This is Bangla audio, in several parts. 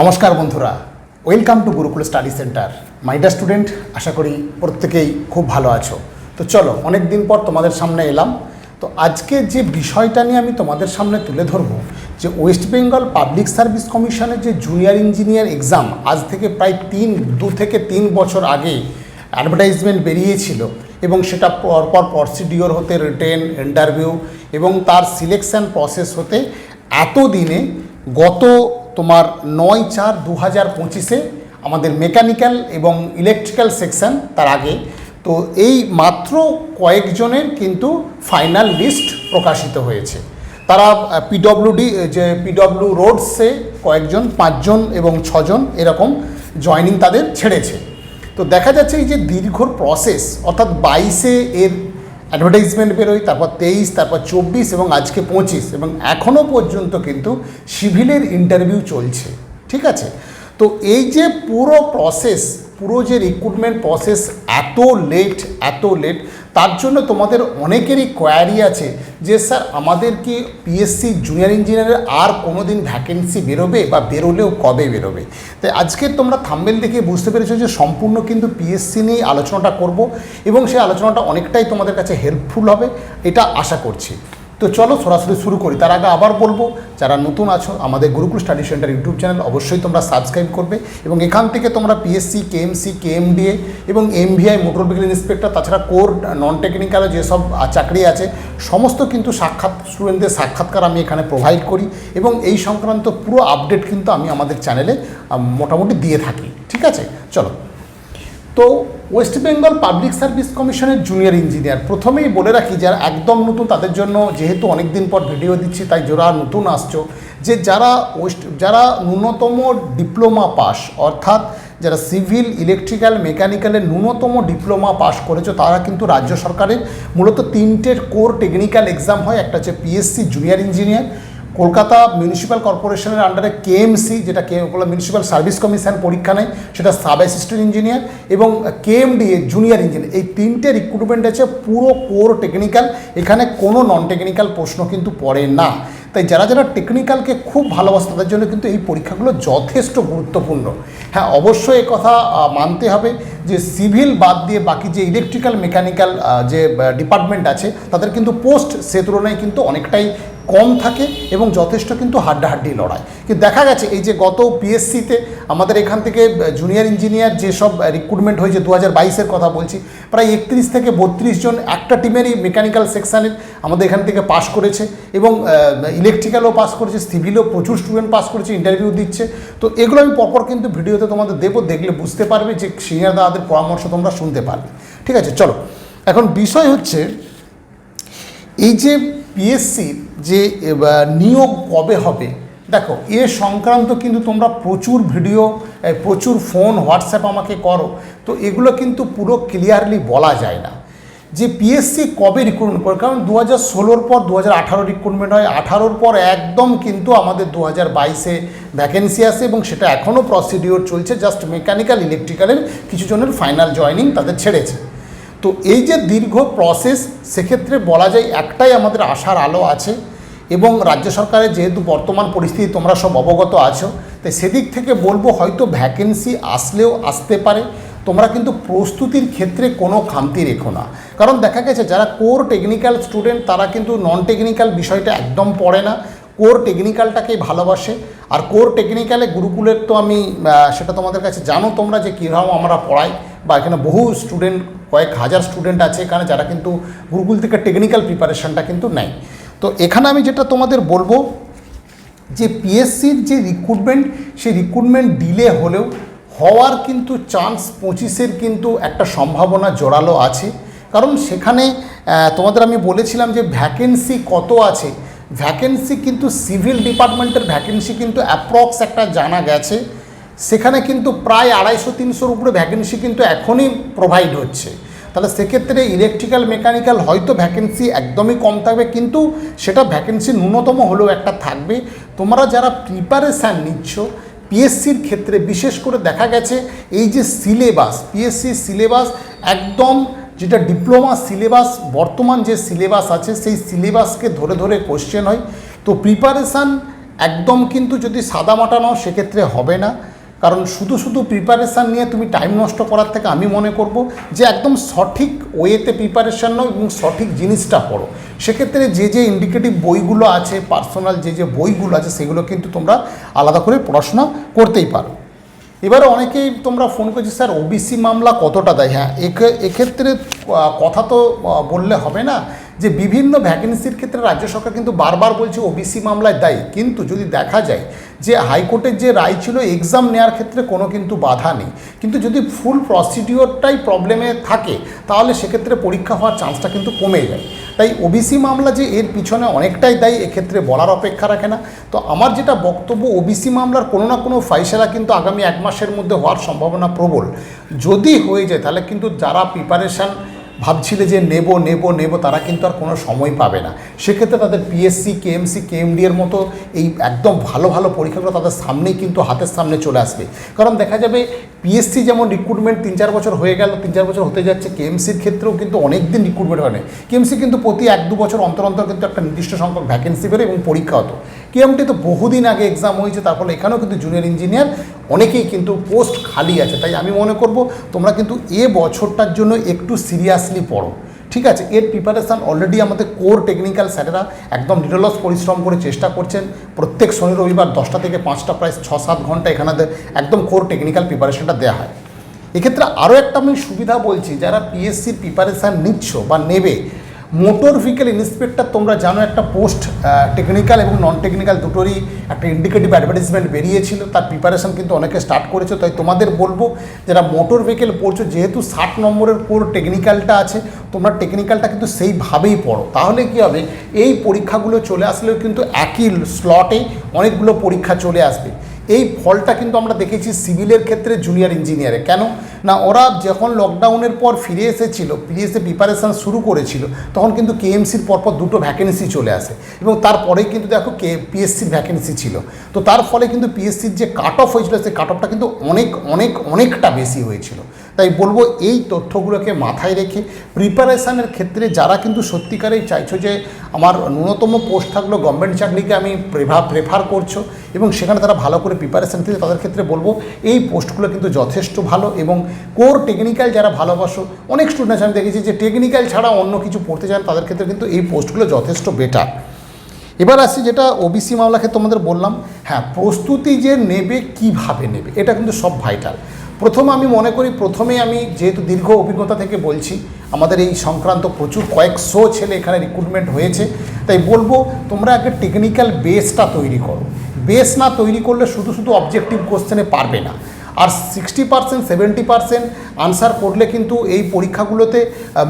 নমস্কার বন্ধুরা। Welcome to Gurukul study centre my dear student আশা করি প্রত্যেকেই খুব ভালো আছো। তো চলো অনেক দিন পর তোমাদের সামনে এলাম। তো আজকে যে বিষয়টা নিয়ে আমি তোমাদের সামনে তুলে ধরবো, যে ওয়েস্ট বেঙ্গল পাবলিক সার্ভিস কমিশনের যে জুনিয়র ইঞ্জিনিয়ার এক্সাম আজ থেকে প্রায় তিন, দু থেকে তিন বছর আগে অ্যাডভার্টাইজমেন্ট বেরিয়েছিল এবং সেটা পরপর প্রসিডিওর হতে রিটেন ইন্টারভিউ এবং তার সিলেকশন প্রসেস হতে এতদিনে গত তোমার নয় চার দু হাজার পঁচিশে আমাদের মেকানিক্যাল এবং ইলেকট্রিক্যাল সেকশন তার আগে। তো এই মাত্র কয়েকজনের কিন্তু ফাইনাল লিস্ট প্রকাশিত হয়েছে। তারা পিডব্লিউডি যে পিডব্লিউ রোডসে কয়েকজন, পাঁচজন এবং ছজন এরকম জয়নিং তাদের ছেড়েছে। তো দেখা যাচ্ছে এই যে দীর্ঘ প্রসেস অর্থাৎ বাইশে এর অ্যাডভার্টাইজমেন্ট বেরোয় তারপর তেইশ, তারপর চব্বিশ এবং আজকে পঁচিশ এবং এখনও পর্যন্ত কিন্তু সিভিলের ইন্টারভিউ চলছে, ঠিক আছে? তো এই যে পুরো প্রসেস পুরো যে রিক্রুটমেন্ট প্রসেস এত লেট এত লেট তার জন্য তোমাদের অনেকেরই কোয়ারি আছে যে, স্যার, আমাদের কি পিএসসি জুনিয়র ইঞ্জিনিয়ারের আর কোনো দিন ভ্যাকেন্সি বেরোবে বা বেরোলেও কবে বেরোবে? তাই আজকে তোমরা থাম্বেল দেখে বুঝতে পেরেছ যে, সম্পূর্ণ কিন্তু পিএসসি নিয়ে আলোচনাটা করব এবং সেই আলোচনাটা অনেকটাই তোমাদের কাছে হেল্পফুল হবে, এটা আশা করছি। তো চলো সরাসরি শুরু করি। তার আগে আবার বলব, যারা নতুন আছো, আমাদের Gurukul study centre YouTube channel অবশ্যই তোমরা সাবস্ক্রাইব করবে এবং এখান থেকে তোমরা পিএসসি কেএমসি কেএমডিএ এবং এমভিআই মোটর ভেহিকল ইন্সপেক্টর, তাছাড়া কোর নন টেকনিক্যাল যেসব চাকরি আছে, সমস্ত কিন্তু সাক্ষাৎ স্টুডেন্টদের সাক্ষাৎকার আমি এখানে প্রোভাইড করি এবং এই সংক্রান্ত পুরো আপডেট কিন্তু আমি আমাদের চ্যানেলে মোটামুটি দিয়ে থাকি। ঠিক আছে? চলো। তো ওয়েস্ট বেঙ্গল পাবলিক সার্ভিস কমিশনের জুনিয়র ইঞ্জিনিয়ার। প্রথমেই বলে রাখি, যারা একদম নতুন, তাদের জন্য যেহেতু অনেক দিন পর ভিডিও দিচ্ছি, তাই যারা নতুন আসছো, যে যারা ওয়েস্ট, যারা ন্যূনতম ডিপ্লোমা পাস, অর্থাৎ যারা সিভিল, ইলেকট্রিক্যাল মেকানিক্যালের ন্যূনতম ডিপ্লোমা পাস করেছ, তারা কিন্তু রাজ্য সরকারের মূলত তিনটের কোর টেকনিক্যাল এক্সাম হয়। একটা হচ্ছে PSC junior engineer. Kolkata municipal কর্পোরেশনের আন্ডারে কেএমসি যেটা কে মিউনিসিপ্যাল সার্ভিস কমিশন পরীক্ষা নেয়, সেটা সাব অ্যাসিস্ট্যান্ট ইঞ্জিনিয়ার এবং কেএমডিএ জুনিয়র ইঞ্জিনিয়ার এই তিনটে রিক্রুটমেন্ট আছে, পুরো কোর টেকনিক্যাল এখানে কোনো নন টেকনিক্যাল প্রশ্ন কিন্তু পড়ে না। তাই যারা যারা টেকনিক্যালকে খুব ভালোবাসে, তাদের জন্য কিন্তু এই পরীক্ষাগুলো যথেষ্ট গুরুত্বপূর্ণ। হ্যাঁ অবশ্যই কথা মানতে হবে যে সিভিল বাদ দিয়ে বাকি যে ইলেকট্রিক্যাল মেকানিক্যাল যে ডিপার্টমেন্ট আছে, তাদের কিন্তু পোস্ট সে তুলনায় কিন্তু অনেকটাই কম থাকে এবং যথেষ্ট কিন্তু হাড্ডাহাড্ডি লড়াই। কিন্তু দেখা গেছে, এই যে গত পিএসসিতে আমাদের এখান থেকে জুনিয়র ইঞ্জিনিয়ার যেসব রিক্রুটমেন্ট হয়েছে দু হাজার বাইশের কথা বলছি, প্রায় একত্রিশ থেকে বত্রিশ জন একটা টিমেরই মেকানিক্যাল সেকশানের আমাদের এখান থেকে পাশ করেছে এবং ইলেকট্রিক্যালও পাস করেছে সিভিলও প্রচুর স্টুডেন্ট পাস করেছে ইন্টারভিউ দিচ্ছে। তো এগুলো আমি পরপর কিন্তু ভিডিওতে তোমাদের দেবো, দেখলে বুঝতে পারবে যে সিনিয়র দাদাদের পরামর্শ তোমরা শুনতে পারবে। ঠিক আছে, চলো। এখন বিষয় হচ্ছে, এই যে পিএসসির যে নিয়োগ কবে হবে? দেখো, এ সংক্রান্ত কিন্তু তোমরা প্রচুর ভিডিও প্রচুর ফোন, হোয়াটসঅ্যাপ আমাকে করো। তো এগুলো কিন্তু পুরো ক্লিয়ারলি বলা যায় না। যে পিএসসি কবে রিক্রুটমেন্ট করে কারণ দু হাজার ষোলোর পর দু হাজার আঠারো রিক্রুটমেন্ট হয়। আঠারোর পর একদম কিন্তু আমাদের দু হাজার বাইশে ভ্যাকেন্সি আসে এবং সেটা এখনও প্রসিডিওর চলছে। জাস্ট মেকানিক্যাল ইলেকট্রিক্যালের কিছু জনের ফাইনাল জয়নিং তাদের ছেড়েছে। তো এই যে দীর্ঘ প্রসেস সেক্ষেত্রে বলা যায় একটাই আমাদের আশার আলো আছে। এবং রাজ্য সরকারের যেহেতু বর্তমান পরিস্থিতি তোমরা সব অবগত আছো, তাই সেদিক থেকে বলব হয়তো ভ্যাকেন্সি আসলেও আসতে পারে। তোমরা কিন্তু প্রস্তুতির ক্ষেত্রে কোনো খামতি রেখো না। কারণ দেখা গেছে, যারা কোর টেকনিক্যাল স্টুডেন্ট তারা কিন্তু নন টেকনিক্যাল বিষয়টা একদম পড়ে না। কোর টেকনিক্যালটাকেই ভালোবাসে। আর কোর টেকনিক্যালে গুরুকুলের তো আমি সেটা তোমাদের কাছে জানো তোমরা যে কীরকম আমরা পড়াই, বা এখানে বহু স্টুডেন্ট কয়েক হাজার স্টুডেন্ট আছে এখানে যারা কিন্তু গুরুকুল থেকে টেকনিক্যাল প্রিপারেশনটা কিন্তু নেয়। তো এখানে আমি যেটা তোমাদের বলব, যে পিএসসির যে রিক্রুটমেন্ট সেই রিক্রুটমেন্ট ডিলে হলেও হওয়ার কিন্তু চান্স পঁচিশের কিন্তু একটা সম্ভাবনা জোরালো আছে। কারণ সেখানে তোমাদের আমি বলেছিলাম যে ভ্যাকেন্সি কত আছে। ভ্যাকেন্সি কিন্তু সিভিল ডিপার্টমেন্টের ভ্যাকেন্সি কিন্তু অ্যাপ্রক্স একটা জানা গেছে। সেখানে কিন্তু প্রায় আড়াইশো তিনশোর উপরে ভ্যাকেন্সি কিন্তু এখনই প্রোভাইড হচ্ছে। তাহলে সেক্ষেত্রে ইলেকট্রিক্যাল মেকানিক্যাল হয়তো ভ্যাকেন্সি একদমই কম থাকবে, কিন্তু সেটা ভ্যাকেন্সি ন্যূনতম হলেও একটা থাকবে। তোমরা যারা প্রিপারেশান নিচ্ছ পিএসসির ক্ষেত্রে বিশেষ করে দেখা গেছে, এই যে সিলেবাস পিএসসির সিলেবাস একদম যেটা ডিপ্লোমা সিলেবাস বর্তমান যে সিলেবাস আছে, সেই সিলেবাসকে ধরে ধরে কোশ্চেন হয়। তো প্রিপারেশান একদম কিন্তু যদি সাদা মাটানো সেক্ষেত্রে হবে না। কারণ শুধু শুধু প্রিপারেশান নিয়ে তুমি টাইম নষ্ট করার থেকে আমি মনে করব যে একদম সঠিক ওয়েতে প্রিপারেশান নাও এবং সঠিক জিনিসটা পড়ো। সেক্ষেত্রে যে যে ইন্ডিকেটিভ বইগুলো আছে পার্সোনাল যে যে বইগুলো আছে, সেগুলো কিন্তু তোমরা আলাদা করে পড়াশোনা করতেই পারো। এবারে অনেকেই তোমরা ফোন করছি, স্যার ওবিসি মামলা কতটা দেয়? হ্যাঁ এক্ষে- এক্ষেত্রে কথা তো বললে হবে না যে বিভিন্ন ভ্যাকেন্সির ক্ষেত্রে রাজ্য সরকার কিন্তু বারবার বলছে ওবিসি মামলায় দেয়। কিন্তু যদি দেখা যায় যে হাইকোর্টের যে রায় ছিল এক্সাম নেওয়ার ক্ষেত্রে কোনো কিন্তু বাধা নেই। কিন্তু যদি ফুল প্রসিডিওরটাই প্রবলেমে থাকে, তাহলে সেক্ষেত্রে পরীক্ষা হওয়ার চান্সটা কিন্তু কমে যায়। তাই ওবিসি মামলা যে এর পিছনে অনেকটাই দায়ী, এক্ষেত্রে বলার অপেক্ষা রাখে না। তো আমার যেটা বক্তব্য ওবিসি মামলার কোনো না কোনো ফাইসলা কিন্তু আগামী এক মাসের মধ্যে হওয়ার সম্ভাবনা প্রবল। যদি হয়ে যায়, তাহলে কিন্তু যারা প্রিপারেশান ভাবছিলে যে নেব নেব নেব, তারা কিন্তু আর কোনো সময় পাবে না। সেক্ষেত্রে তাদের পিএসসি কেএমসি কেএমডি এর মতো এই একদম ভালো ভালো পরীক্ষাগুলো তাদের সামনেই কিন্তু হাতের সামনে চলে আসবে। কারণ দেখা যাবে পিএসসি যেমন রিক্রুটমেন্ট তিন চার বছর হয়ে গেল, তিন চার বছর হতে যাচ্ছে কেএমসির ক্ষেত্রেও কিন্তু অনেক দিন রিক্রুটমেন্ট হয় না কেএমসি কিন্তু প্রতি এক দু বছর অন্তর অন্তর কিন্তু একটা নির্দিষ্ট সংখ্যক ভ্যাকেন্সি বেরোয় এবং পরীক্ষা হতো। কেএমটি তো বহুদিন আগে এক্সাম হয়েছে তার ফলে এখানেও কিন্তু জুনিয়র ইঞ্জিনিয়ার অনেকেই কিন্তু পোস্ট খালি আছে। তাই আমি মনে করব, তোমরা কিন্তু এ বছরটার জন্য একটু সিরিয়াসলি পড়ো। ঠিক আছে, এর প্রিপারেশান অলরেডি আমাদের কোর টেকনিক্যাল স্যারেরা একদম নিরলস পরিশ্রম করে চেষ্টা করছেন। প্রত্যেক শনি রবিবার দশটা থেকে পাঁচটা, প্রায় ছ সাত ঘণ্টা এখানে একদম কোর টেকনিক্যাল প্রিপারেশানটা দেওয়া হয়। এক্ষেত্রে আরও একটা আমি সুবিধা বলছি, যারা পিএসসির প্রিপারেশান নিচ্ছ বা নেবে মোটর ভেহিকেল ইন্সপেক্টর তোমরা জানো একটা পোস্ট টেকনিক্যাল এবং নন টেকনিক্যাল দুটোরই একটা ইন্ডিকেটিভ অ্যাডভার্টাইজমেন্ট বেরিয়েছিল। তার প্রিপারেশন কিন্তু অনেকে স্টার্ট করেছে। তাই তোমাদের বলব, যারা মোটর ভেহিকেল পড়ছো, যেহেতু ষাট নম্বরের কোর টেকনিক্যালটা আছে, তোমরা টেকনিক্যালটা কিন্তু সেইভাবেই পড়ো। তাহলে কি হবে? এই পরীক্ষাগুলো চলে আসলেও কিন্তু একই স্লটে অনেকগুলো পরীক্ষা চলে আসবে। এই ফলটা কিন্তু আমরা দেখেছি সিভিলের ক্ষেত্রে জুনিয়র ইঞ্জিনিয়ারে কেন? না, ওরা যখন লকডাউনের পর ফিরে এসেছিল, ফিরে এসে প্রিপারেশান শুরু করেছিল, তখন কিন্তু কেএমসির পরপর দুটো ভ্যাকেন্সি চলে আসে এবং তারপরেই কিন্তু দেখো কে পিএসসির ভ্যাকেন্সি ছিল। তো তার ফলে কিন্তু পিএসসির যে কাট অফ হয়েছিল, সেই কাট অফটা কিন্তু অনেক অনেক, অনেকটা বেশি হয়েছিল। তাই বলব, এই তথ্যগুলোকে মাথায় রেখে প্রিপারেশানের ক্ষেত্রে যারা কিন্তু সত্যিকারেই চাইছো যে আমার ন্যূনতম পোস্ট থাকলেও গভর্নমেন্ট চাকরিকে আমি প্রেফার করছ এবং সেখানে তারা ভালো করে প্রিপারেশান নিতে তাদের ক্ষেত্রে বলব এই পোস্টগুলো কিন্তু যথেষ্ট ভালো এবং কোর টেকনিক্যাল যারা ভালোবাসো, অনেক স্টুডেন্টস আমি দেখেছি যে টেকনিক্যাল ছাড়া অন্য কিছু পড়তে চান, তাদের ক্ষেত্রে কিন্তু এই পোস্টগুলো যথেষ্ট বেটার এবার আসি যেটা ওবিসি মামলাকে তোমাদের বললাম হ্যাঁ প্রস্তুতি যে নেবে, কীভাবে নেবে, এটা কিন্তু সব ভাইটাল প্রথম আমি মনে করি, প্রথমে আমি যেহেতু দীর্ঘ অভিজ্ঞতা থেকে বলছি, আমাদের এই সংক্রান্ত প্রচুর কয়েকশো ছেলে এখানে রিক্রুটমেন্ট হয়েছে, তাই বলব তোমরা আগে টেকনিক্যাল বেসটা তৈরি করো। বেস না তৈরি করলে শুধু শুধু অবজেক্টিভ কোশ্চেনে পারবে না। আর sixty percent seventy percent answer করলে কিন্তু এই পরীক্ষাগুলোতে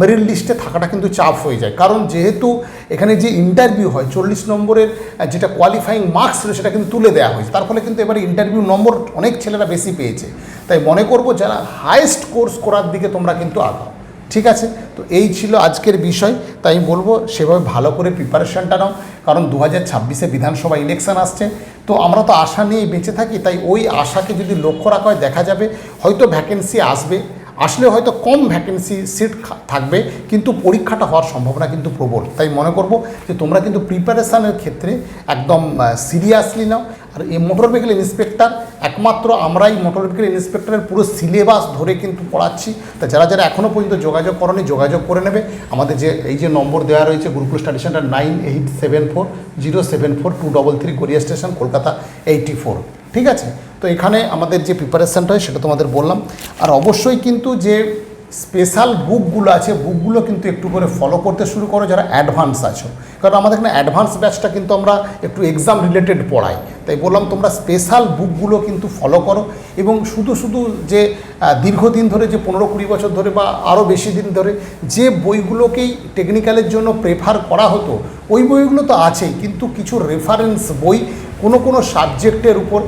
মেরিট লিস্টে থাকাটা কিন্তু চাপ হয়ে যায়। কারণ যেহেতু এখানে যে ইন্টারভিউ হয়, চল্লিশ নম্বরের যেটা কোয়ালিফাইং মার্কস ছিল সেটা কিন্তু তুলে দেওয়া হয়েছে। তার ফলে কিন্তু এবারে ইন্টারভিউ নম্বর অনেক ছেলেরা বেশি পেয়েছে। তাই মনে করব যারা হায়েস্ট কোর্স করার দিকে তোমরা কিন্তু আগাও ঠিক আছে? তো এই ছিল আজকের বিষয়। তাই বলব, সেভাবে ভালো করে প্রিপারেশনটা নাও। কারণ দু হাজার ছাব্বিশে বিধানসভা ইলেকশন আসছে। তো আমরা তো আশা নিয়েই বেঁচে থাকি। তাই ওই আশাকে যদি লক্ষ্য রাখা হয়, দেখা যাবে হয়তো ভ্যাকেন্সি আসবে। আসলে হয়তো কম ভ্যাকেন্সি সিট থাকবে, কিন্তু পরীক্ষাটা হওয়ার সম্ভাবনা কিন্তু প্রবল। তাই মনে করব যে তোমরা কিন্তু প্রিপারেশানের ক্ষেত্রে একদম সিরিয়াসলি নাও। আর এই মোটর ভেহিকেল ইন্সপেক্টর একমাত্র আমরাই মোটর ভেহিকেল ইন্সপেক্টরের পুরো সিলেবাস ধরে কিন্তু পড়াচ্ছি। তা যারা যারা এখনও পর্যন্ত যোগাযোগ করনি, যোগাযোগ করে নেবে। আমাদের যে, এই যে নম্বর দেওয়া রয়েছে Gurukul study centre nine eight seven four zero seven four two double three Garia station Kolkata eighty four ঠিক আছে? তো এখানে আমাদের যে প্রিপারেশানটা হয় সেটা তোমাদের বললাম। আর অবশ্যই কিন্তু যে স্পেশাল বুকগুলো আছে বুকগুলো কিন্তু একটু করে ফলো করতে শুরু করো যারা অ্যাডভান্স আছো। কারণ আমাদের এখানে অ্যাডভান্স ব্যাচটা কিন্তু আমরা একটু এক্সাম রিলেটেড পড়াই। তাই বললাম তোমরা স্পেশাল বুকগুলো কিন্তু ফলো করো এবং শুধু শুধু যে দীর্ঘদিন ধরে যে পনেরো কুড়ি বছর ধরে বা আরও বেশি দিন ধরে যে বইগুলোকেই টেকনিক্যালের জন্য প্রেফার করা হতো, ওই বইগুলো তো আছেই। কিন্তু কিছু রেফারেন্স বই কোনো কোনো সাবজেক্টের উপর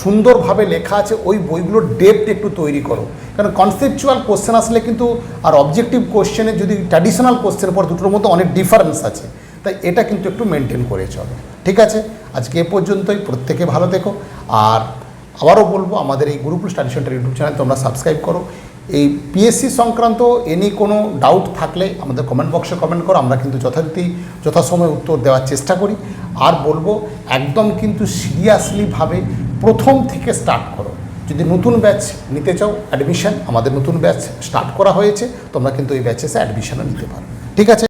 সুন্দরভাবে লেখা আছে, ওই বইগুলোর ডেপথ একটু তৈরি করো। কারণ কনসেপচুয়াল কোশ্চেন আসলে কিন্তু আর অবজেক্টিভ কোশ্চেনে যদি ট্র্যাডিশনাল কোশ্চেনের পর দুটোর মধ্যে অনেক ডিফারেন্স আছে, তাই এটা কিন্তু একটু মেনটেন করে চলো। ঠিক আছে? আজকে এ পর্যন্তই, প্রত্যেকে ভালো দেখো আর আবারও বলব, আমাদের এই Gurukul study centre YouTube channel তোমরা সাবস্ক্রাইব করো। এই পিএসসি সংক্রান্ত এনি কোনো ডাউট থাকলে আমাদের কমেন্ট বক্সে কমেন্ট করো, আমরা কিন্তু যথারীতি যথাসময়ে উত্তর দেওয়ার চেষ্টা করি। আর বলব, একদম কিন্তু সিরিয়াসলিভাবে প্রথম থেকে স্টার্ট করো। যদি নতুন ব্যাচ নিতে চাও অ্যাডমিশন আমাদের নতুন ব্যাচ স্টার্ট করা হয়েছে, তোমরা কিন্তু এই ব্যাচেসে অ্যাডমিশনও নিতে পারো। ঠিক আছে?